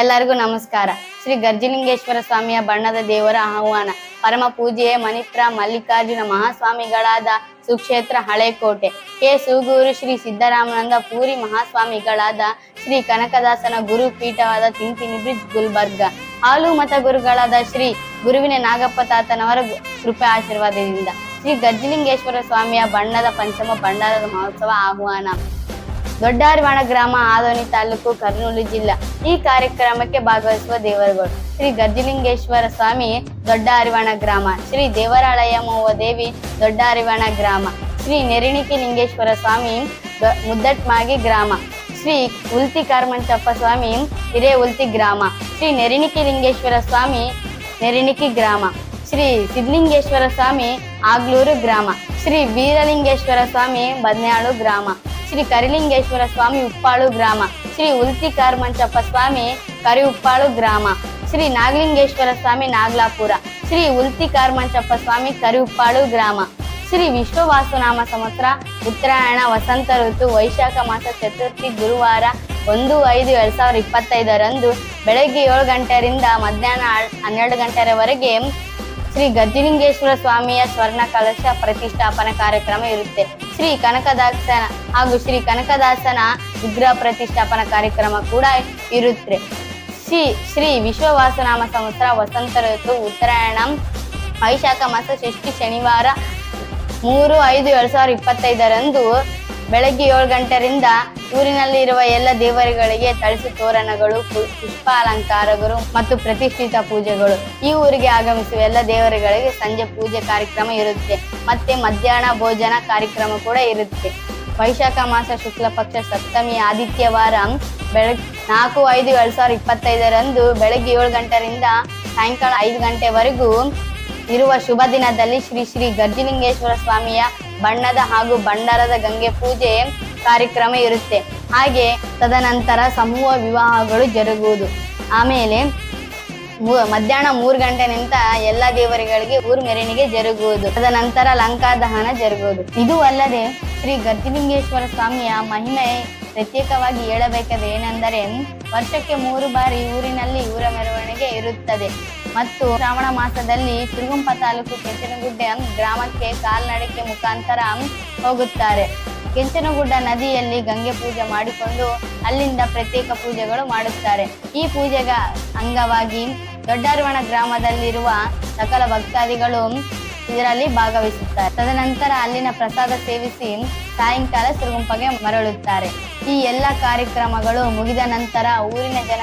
ಎಲ್ಲರಿಗೂ ನಮಸ್ಕಾರ. ಶ್ರೀ ಗರ್ಜಲಿಂಗೇಶ್ವರ ಸ್ವಾಮಿಯ ಬಣ್ಣದ ದೇವರ ಆಹ್ವಾನ. ಪರಮ ಪೂಜೆಯ ಮಣಿಪ್ರ ಮಲ್ಲಿಕಾರ್ಜುನ ಮಹಾಸ್ವಾಮಿಗಳಾದ ಸುಕ್ಷೇತ್ರ ಹಳೆಕೋಟೆ. ಕೆ ಸುಗೂರು ಶ್ರೀ ಸಿದ್ದರಾಮನಂದ ಪೂರಿ ಮಹಾಸ್ವಾಮಿಗಳಾದ ಶ್ರೀ ಕನಕದಾಸನ ಗುರು ಪೀಠವಾದ ತಿಂತಿನಿ ಬ್ರಿಡ್ಜ್ ಗುಲ್ಬರ್ಗ. ಹಾಲು ಮತ ಗುರುಗಳಾದ ಶ್ರೀ ಗುರುವಿನ ನಾಗಪ್ಪ ತಾತನವರ ಕೃಪೆ ಆಶೀರ್ವಾದದಿಂದ. ಶ್ರೀ ಗರ್ಜಲಿಂಗೇಶ್ವರ ಸ್ವಾಮಿಯ ಬಣ್ಣದ ಪಂಚಮ ಭಂಡಾರದ ಮಹೋತ್ಸವ ಆಹ್ವಾನ. ದೊಡ್ಡಾರಿವಾಣ ಗ್ರಾಮ ಆದೋನಿ ತಾಲೂಕು ಕರ್ನೂಲು ಜಿಲ್ಲಾ. ಈ ಕಾರ್ಯಕ್ರಮಕ್ಕೆ ಭಾಗವಹಿಸುವ ದೇವರುಗಳು. ಶ್ರೀ ಗರ್ಜಲಿಂಗೇಶ್ವರ ಸ್ವಾಮಿ ದೊಡ್ಡ ಅರಿವಾಣ ಗ್ರಾಮ, ಶ್ರೀ ದೇವರಾಳಯ್ಯಮ್ಮವ್ವ ದೇವಿ ದೊಡ್ಡ ಅರಿವಾಣ ಗ್ರಾಮ, ಶ್ರೀ ನೆರಿಣಿಕಿ ಲಿಂಗೇಶ್ವರ ಸ್ವಾಮಿ ಮುದ್ದಟ್ಮಾಗಿ ಗ್ರಾಮ, ಶ್ರೀ ಉಲ್ತಿ ಕಾರ್ಮಂಚಪ್ಪ ಸ್ವಾಮಿ ಹಿರೇ ಉಲ್ತಿ ಗ್ರಾಮ, ಶ್ರೀ ನೆರಿಣಿಕಿ ಲಿಂಗೇಶ್ವರ ಸ್ವಾಮಿ ನೆರಿಣಿಕಿ ಗ್ರಾಮ, ಶ್ರೀ ಸಿದ್ಧಲಿಂಗೇಶ್ವರ ಸ್ವಾಮಿ ಆಗ್ಲೂರು ಗ್ರಾಮ, ಶ್ರೀ ವೀರಲಿಂಗೇಶ್ವರ ಸ್ವಾಮಿ ಬದ್ನಾಳು ಗ್ರಾಮ. ಶ್ರೀ ಕರಿಲಿಂಗೇಶ್ವರ ಸ್ವಾಮಿ ಉಪ್ಪಾಳು ಗ್ರಾಮ, ಶ್ರೀ ಉಲ್ತಿ ಕಾರ್ಮಂಚಪ್ಪ ಸ್ವಾಮಿ ಕರಿ ಉಪ್ಪಾಳು ಗ್ರಾಮ, ಶ್ರೀ ನಾಗಲಿಂಗೇಶ್ವರ ಸ್ವಾಮಿ ನಾಗ್ಲಾಪುರ, ಶ್ರೀ ಉಲ್ತಿ ಕಾರ್ಮಂಚಪ್ಪ ಸ್ವಾಮಿ ಕರಿ ಉಪ್ಪಾಳು ಗ್ರಾಮ, ಶ್ರೀ ವಿಶ್ವವಾಸುನಾಮ ಸಂವತ್ಸರ ಉತ್ತರಾಯಣ, ವಸಂತ ಋತು, ವೈಶಾಖ ಮಾಸ, ಚತುರ್ಥಿ, ಗುರುವಾರ ಒಂದು ಐದು ಎರಡು ಸಾವಿರದ ಇಪ್ಪತ್ತೈದರಂದು ಬೆಳಗ್ಗೆ ಏಳು ಗಂಟೆಯಿಂದ ಮಧ್ಯಾಹ್ನ ಹನ್ನೆರಡು ಗಂಟೆಯವರೆಗೆ ಶ್ರೀ ಗಜಲಿಂಗೇಶ್ವರ ಸ್ವಾಮಿಯ ಸ್ವರ್ಣ ಕಲಶ ಪ್ರತಿಷ್ಠಾಪನಾ ಕಾರ್ಯಕ್ರಮ ಇರುತ್ತೆ. ಶ್ರೀ ಕನಕದಾಸನ ಹಾಗೂ ಶ್ರೀ ಕನಕದಾಸನ ವಿಗ್ರಹ ಪ್ರತಿಷ್ಠಾಪನಾ ಕಾರ್ಯಕ್ರಮ ಕೂಡ ಇರುತ್ತೆ. ಶ್ರೀ ಶ್ರೀ ವಿಶ್ವವಾಸನಾಮ ಸಂವತ್ಸರ ವಸಂತ ಋತು, ಉತ್ತರಾಯಣ, ವೈಶಾಖ ಮಾಸ, ಷಷ್ಠಿ, ಶನಿವಾರ ಮೂರು, ಐದು, ಎರಡು ಸಾವಿರದ ಇಪ್ಪತ್ತೈದರಂದು ಬೆಳಗ್ಗೆ ಏಳು ಗಂಟೆಯಿಂದ ಊರಿನಲ್ಲಿರುವ ಎಲ್ಲ ದೇವರುಗಳಿಗೆ ತಳಿಸಿ ತೋರಣಗಳು ಪುಷ್ಪ ಅಲಂಕಾರಗಳು ಮತ್ತು ಪ್ರತಿಷ್ಠಿತ ಪೂಜೆಗಳು. ಈ ಊರಿಗೆ ಆಗಮಿಸುವ ಎಲ್ಲ ದೇವರುಗಳಿಗೆ ಸಂಜೆ ಪೂಜೆ ಕಾರ್ಯಕ್ರಮ ಇರುತ್ತೆ. ಮತ್ತೆ ಮಧ್ಯಾಹ್ನ ಭೋಜನ ಕಾರ್ಯಕ್ರಮ ಕೂಡ ಇರುತ್ತೆ. ವೈಶಾಖ ಮಾಸ ಶುಕ್ಲ ಪಕ್ಷ ಸಪ್ತಮಿ ಆದಿತ್ಯವಾರ ಬೆಳಗ್ಗೆ ನಾಲ್ಕು ಐದು ಎರಡ್ ಸಾವಿರದ ಇಪ್ಪತ್ತೈದರಂದು ಬೆಳಗ್ಗೆ ಏಳು ಗಂಟೆಯಿಂದ ಸಾಯಂಕಾಲ ಐದು ಗಂಟೆವರೆಗೂ ಇರುವ ಶುಭ ದಿನದಲ್ಲಿ ಶ್ರೀ ಶ್ರೀ ಗರ್ಜಿಲಿಂಗೇಶ್ವರ ಸ್ವಾಮಿಯ ಬಣ್ಣದ ಹಾಗೂ ಭಂಡಾರದ ಗಂಗೆ ಪೂಜೆ ಕಾರ್ಯಕ್ರಮ ಇರುತ್ತೆ. ಹಾಗೆ ತದನಂತರ ಸಮೂಹ ವಿವಾಹಗಳು ಜರುಗುವುದು. ಆಮೇಲೆ ಮಧ್ಯಾಹ್ನ ಮೂರು ಗಂಟೆ ನಿಂತ ಎಲ್ಲ ದೇವರುಗಳಿಗೆ ಊರ್ ಮೆರವಣಿಗೆ ಜರುಗುವುದು. ತದನಂತರ ಲಂಕಾ ದಹನ ಜರುಗುವುದು. ಇದು ಅಲ್ಲದೆ ಶ್ರೀ ಗರ್ಜಲಿಂಗೇಶ್ವರ ಸ್ವಾಮಿಯ ಮಹಿಮೆ ಪ್ರತ್ಯೇಕವಾಗಿ ಹೇಳಬೇಕಾದ ಏನೆಂದರೆ, ವರ್ಷಕ್ಕೆ ಮೂರು ಬಾರಿ ಊರಿನಲ್ಲಿ ಊರ ಮೆರವಣಿಗೆ ಇರುತ್ತದೆ. ಮತ್ತು ಶ್ರಾವಣ ಮಾಸದಲ್ಲಿ ತಿರುಗುಂಪ ತಾಲೂಕು ಕೆಂಚನಗುಡ್ಡೆ ಗ್ರಾಮಕ್ಕೆ ಕಾಲ್ನಡಿಕೆ ಮುಖಾಂತರ ಹೋಗುತ್ತಾರೆ. ಕೆಂಚನಗುಡ್ಡ ನದಿಯಲ್ಲಿ ಗಂಗೆ ಪೂಜೆ ಮಾಡಿಕೊಂಡು ಅಲ್ಲಿಂದ ಪ್ರತ್ಯೇಕ ಪೂಜೆಗಳು ಮಾಡುತ್ತಾರೆ. ಈ ಪೂಜೆಗ ಅಂಗವಾಗಿ ದೊಡ್ಡರವಣ ಗ್ರಾಮದಲ್ಲಿರುವ ಸಕಲ ಭಕ್ತಾದಿಗಳು ಇದರಲ್ಲಿ ಭಾಗವಹಿಸುತ್ತಾರೆ. ತದನಂತರ ಅಲ್ಲಿನ ಪ್ರಸಾದ ಸೇವಿಸಿ ಸಾಯಂಕಾಲ ಸಿರುಗುಂಪಗೆ ಮರಳುತ್ತಾರೆ. ಈ ಎಲ್ಲ ಕಾರ್ಯಕ್ರಮಗಳು ಮುಗಿದ ನಂತರ ಊರಿನ ಜನರು